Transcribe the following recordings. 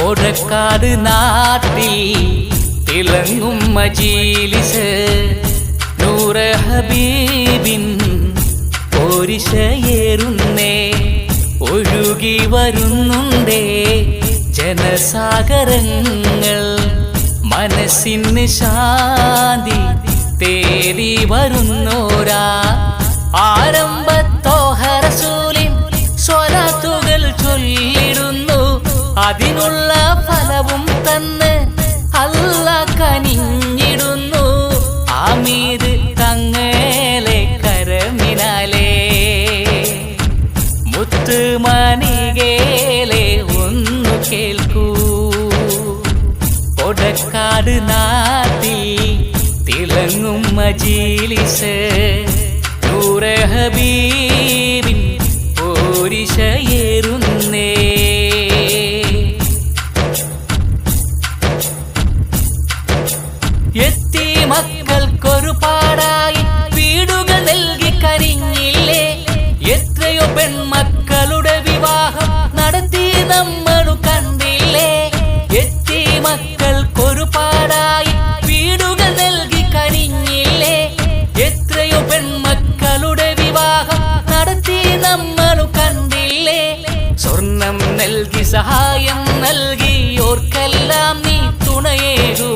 കൊടക്കാട് നാട്ടിൽ തിളങ്ങും മജീലിസ്. നൂറ് ഹബീബിൻ പോരിശയേറുന്നേ ഒഴുകി വരുന്നുണ്ടേ ജനസാഗരങ്ങൾ. മനസ്സിന് ശാന്തി തേടി വരുന്നോരാ. ആരംഭത്തോഹറസൂലിൻ കനിഞ്ഞിടുന്നു. ആമീത് തങ്ങളെ കരമിനാലേ. മുത്തുമണികേലെ ഒന്നു കേൾക്കൂ. കൊടക്കാട് നാട്ടിൽ തിളങ്ങും മജീലിസ്. നൂറ് ഹബീബിൻ പോരിശയേറുന്നേ പെൺമക്കളുടെ വിവാഹം നടത്തി നമ്മളു കണ്ടില്ലേ? എത്തി മക്കൾക്കൊരു പാടായി വീടുകൾ നൽകി കഴിഞ്ഞില്ലേ എത്രയോ പെൺമക്കളുടെ വിവാഹം നടത്തി നമ്മളു കണ്ടില്ലേ? സ്വർണം നൽകി സഹായം നൽകി ഓർക്കെല്ലാം നീ തുണയേകൂ.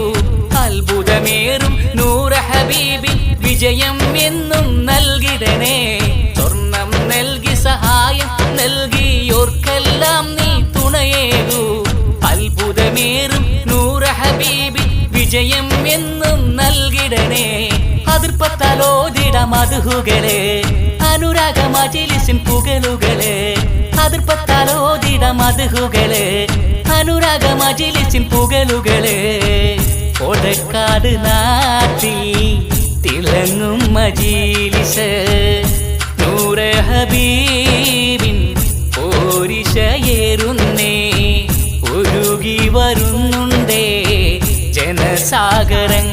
അത്ഭുതമേറും നൂറ ഹബീബി വിജയം എന്നും നൽകിടണേ സ്വർണം നൽകി സഹായം നൽകിയോർക്കെല്ലാം നീ തുണയേകൂ. അത്ഭുതമേറും നൂറ ഹബീബി വിജയം എന്നും നൽകിടണേ. അതിർപ്പത്താലോതിട മധുഹുകളെ അനുരാഗ മജിലിസിൻ പുകലുകളെ. അതിർപ്പത്താലോതിട മധുഹുകളെ അനുരാഗ മജിലിസിൻ പുകലുകളെ. ഒടക്കാട് നാട്ടിൽ തിളങ്ങും മജീലിസ്. നൂറ് ഹബീബിൻ പോരിശയേറുന്നേ ഒഴുകി വരുന്നുണ്ടേ ജനസാഗരങ്ങൾ.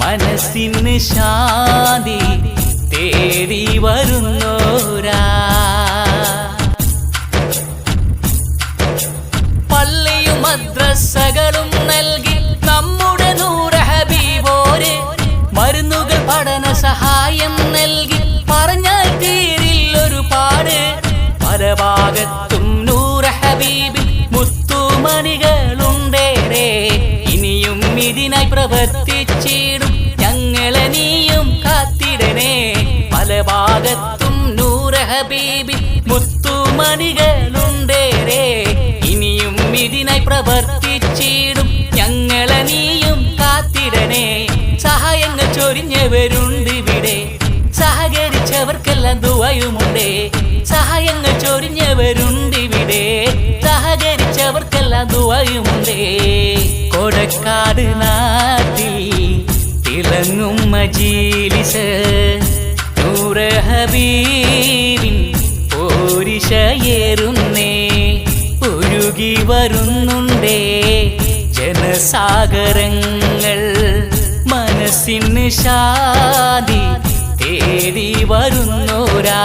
മനസ്സിന് ശാന്തി ഭാഗത്തും നൂറ ഹബീബിൽ മുത്തുമണികളുണ്ടേറെ. ഇനിയും ഇതിനായി പ്രവർത്തിച്ചിടും ഞങ്ങളെ നീയും കാത്തിടണേ പല ഭാഗത്തും നൂറ ഹബീബിൽ മുത്തുമണികളുണ്ടേറെ. ഇനിയും ഇതിനായി പ്രവർത്തിച്ചിടും ഞങ്ങളെ നീയും കാത്തിടനേ. സഹായങ്ങൾ ചൊരിഞ്ഞവരുണ്ട് ഇവിടെ. സഹകരിച്ചവർക്കെല്ലാം ദുവയുമുണ്ടേ സഹായങ്ങൾ ചൊരിഞ്ഞവരുണ്ട് ഇവിടെ സഹകരിച്ചവർക്കെല്ലാം ദുവയുണ്ടേ കൊടക്കാട് നാട്ടിൽ തിളങ്ങും മജീലിസ്. നൂറ് പോരിശയേറുന്നേ ഒഴുകി വരുന്നുണ്ടേ. ജനസാഗരങ്ങൾ മനസ്സിന് ശാതി തേടി വരുന്നോരാ.